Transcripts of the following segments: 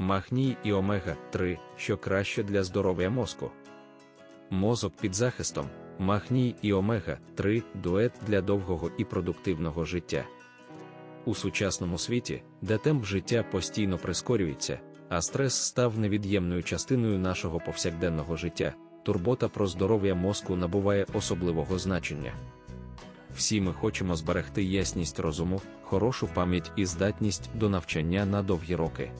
магній і омега-3, що краще для здоров'я мозку. Мозок під захистом, магній і омега-3 дует для довгого і продуктивного життя. У сучасному світі, де темп життя постійно прискорюється, а стрес став невід'ємною частиною нашого повсякденного життя, турбота про здоров'я мозку набуває особливого значення. Всі ми хочемо зберегти ясність розуму, хорошу пам'ять і здатність до навчання на довгі роки.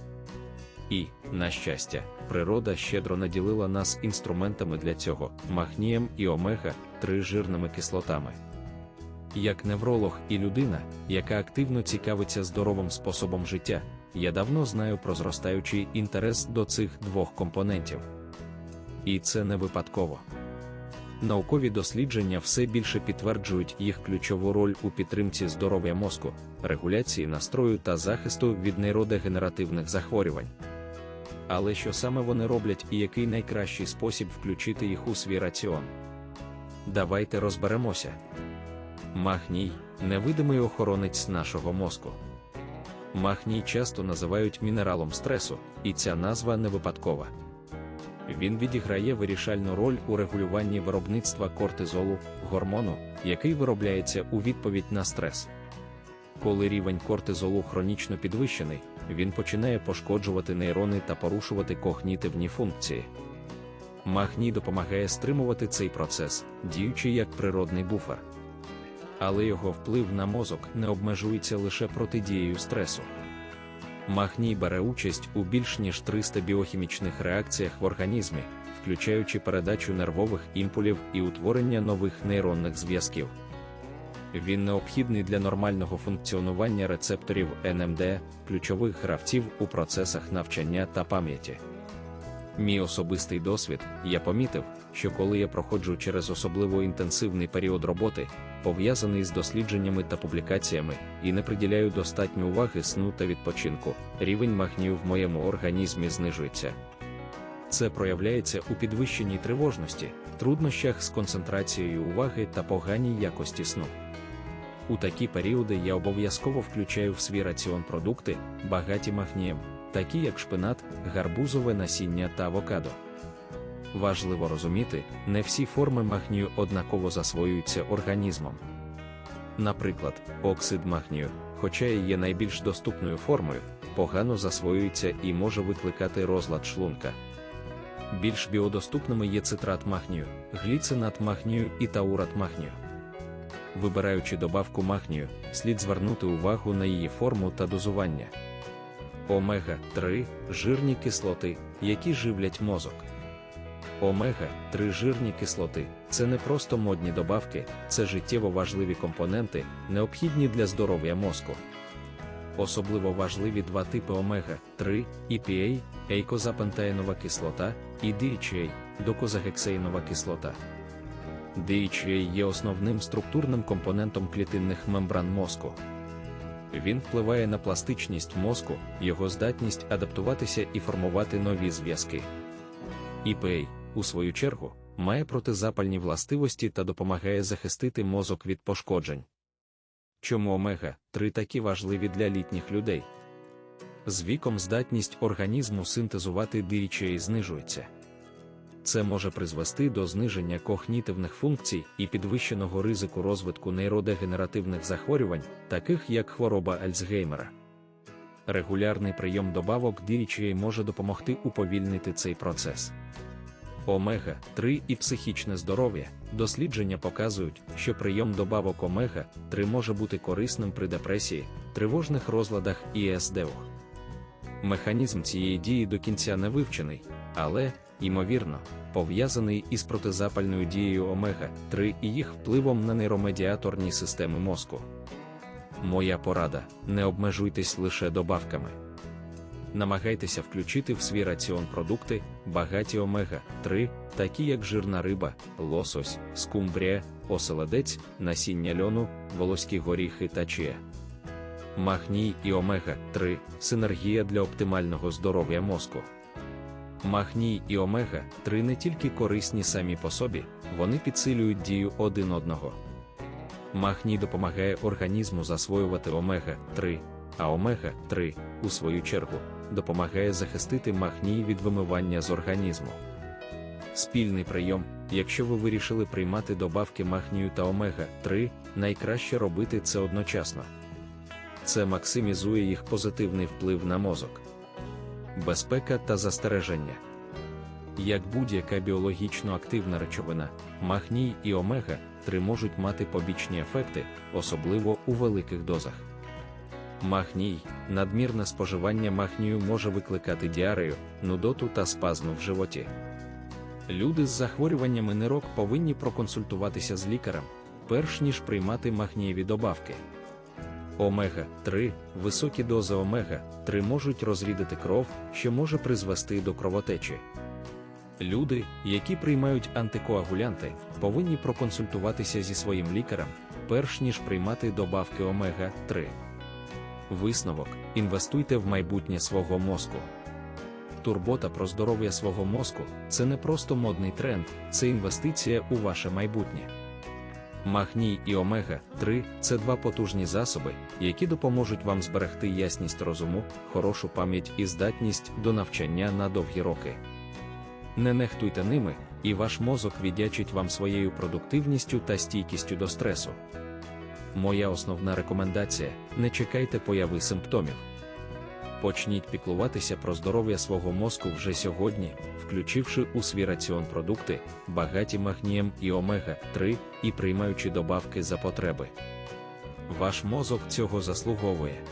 І, на щастя, природа щедро наділила нас інструментами для цього магнієм і омега 3 жирними кислотами. Як невролог і людина, яка активно цікавиться здоровим способом життя, я давно знаю про зростаючий інтерес до цих двох компонентів. І це не випадково. Наукові дослідження все більше підтверджують їх ключову роль у підтримці здоров'я мозку, регуляції настрою та захисту від нейродегенеративних захворювань. Але що саме вони роблять і який найкращий спосіб включити їх у свій раціон? Давайте розберемося. Магній невидимий охоронець нашого мозку. Магній часто називають мінералом стресу, і ця назва не випадкова. Він відіграє вирішальну роль у регулюванні виробництва кортизолу, гормону, який виробляється у відповідь на стрес. Коли рівень кортизолу хронічно підвищений, він починає пошкоджувати нейрони та порушувати когнітивні функції. Магній допомагає стримувати цей процес, діючи як природний буфер. Але його вплив на мозок не обмежується лише протидією стресу. Магній бере участь у більш ніж 300 біохімічних реакціях в організмі, включаючи передачу нервових імпулів і утворення нових нейронних зв'язків. Він необхідний для нормального функціонування рецепторів НМД, ключових гравців у процесах навчання та пам'яті. Мій особистий досвід, я помітив, що коли я проходжу через особливо інтенсивний період роботи, пов'язаний з дослідженнями та публікаціями, і не приділяю достатньо уваги сну та відпочинку, рівень магнію в моєму організмі знижується. Це проявляється у підвищеній тривожності, труднощах з концентрацією уваги та поганій якості сну. У такі періоди я обов'язково включаю в свій раціон продукти, багаті магнієм, такі як шпинат, гарбузове насіння та авокадо. Важливо розуміти, не всі форми магнію однаково засвоюються організмом. Наприклад, оксид магнію, хоча і є найбільш доступною формою, погано засвоюється і може викликати розлад шлунка. Більш біодоступними є цитрат магнію, гліцинат магнію і таурат магнію. Вибираючи добавку магнію, слід звернути увагу на її форму та дозування. Омега 3 жирні кислоти, які живлять мозок. Омега 3 жирні кислоти це не просто модні добавки, це життєво важливі компоненти, необхідні для здоров'я мозку. Особливо важливі два типи омега 3 EPA, ейкозапентаїнова кислота, і DHA, докозагексеїнова кислота. DHA є основним структурним компонентом клітинних мембран мозку. Він впливає на пластичність мозку, його здатність адаптуватися і формувати нові зв'язки. EPA, у свою чергу, має протизапальні властивості та допомагає захистити мозок від пошкоджень. Чому омега 3 такі важливі для літніх людей? З віком здатність організму синтезувати DHA знижується. Це може призвести до зниження когнітивних функцій і підвищеного ризику розвитку нейродегенеративних захворювань, таких як хвороба Альцгеймера. Регулярний прийом добавок DHA може допомогти уповільнити цей процес. Омега 3 і психічне здоров'я. Дослідження показують, що прийом добавок омега 3 може бути корисним при депресії, тривожних розладах і СДО. Механізм цієї дії до кінця не вивчений, але, ймовірно, пов'язаний із протизапальною дією омега 3 і їх впливом на нейромедіаторні системи мозку. Моя порада: не обмежуйтесь лише добавками. Намагайтеся включити в свій раціон продукти, багаті омега 3, такі як жирна риба, лосось, скумбрія, оселедець, насіння льону, волоські горіхи та чия. Магній і омега 3 синергія для оптимального здоров'я мозку. Магній і омега 3 не тільки корисні самі по собі, вони підсилюють дію один одного. Магній допомагає організму засвоювати омега 3, а омега-3, у свою чергу, допомагає захистити магній від вимивання з організму. Спільний прийом, якщо ви вирішили приймати добавки магнію та омега-3, найкраще робити це одночасно. Це максимізує їх позитивний вплив на мозок. Безпека та застереження. Як будь-яка біологічно активна речовина, магній і омега-3 можуть мати побічні ефекти, особливо у великих дозах. Магній, надмірне споживання магнію може викликати діарею, нудоту та спазми в животі. Люди з захворюваннями нирок повинні проконсультуватися з лікарем, перш ніж приймати магнієві добавки. Омега-3, високі дози омега-3 можуть розрідити кров, що може призвести до кровотечі. Люди, які приймають антикоагулянти, повинні проконсультуватися зі своїм лікарем, перш ніж приймати добавки омега-3. Висновок: інвестуйте в майбутнє свого мозку. Турбота про здоров'я свого мозку це не просто модний тренд, це інвестиція у ваше майбутнє. Магній і омега-3 це два потужні засоби, які допоможуть вам зберегти ясність розуму, хорошу пам'ять і здатність до навчання на довгі роки. Не нехтуйте ними, і ваш мозок віддячить вам своєю продуктивністю та стійкістю до стресу. Моя основна рекомендація: не чекайте появи симптомів. Почніть піклуватися про здоров'я свого мозку вже сьогодні, включивши у свій раціон продукти, багаті магнієм і омега-3 і приймаючи добавки за потреби. Ваш мозок цього заслуговує.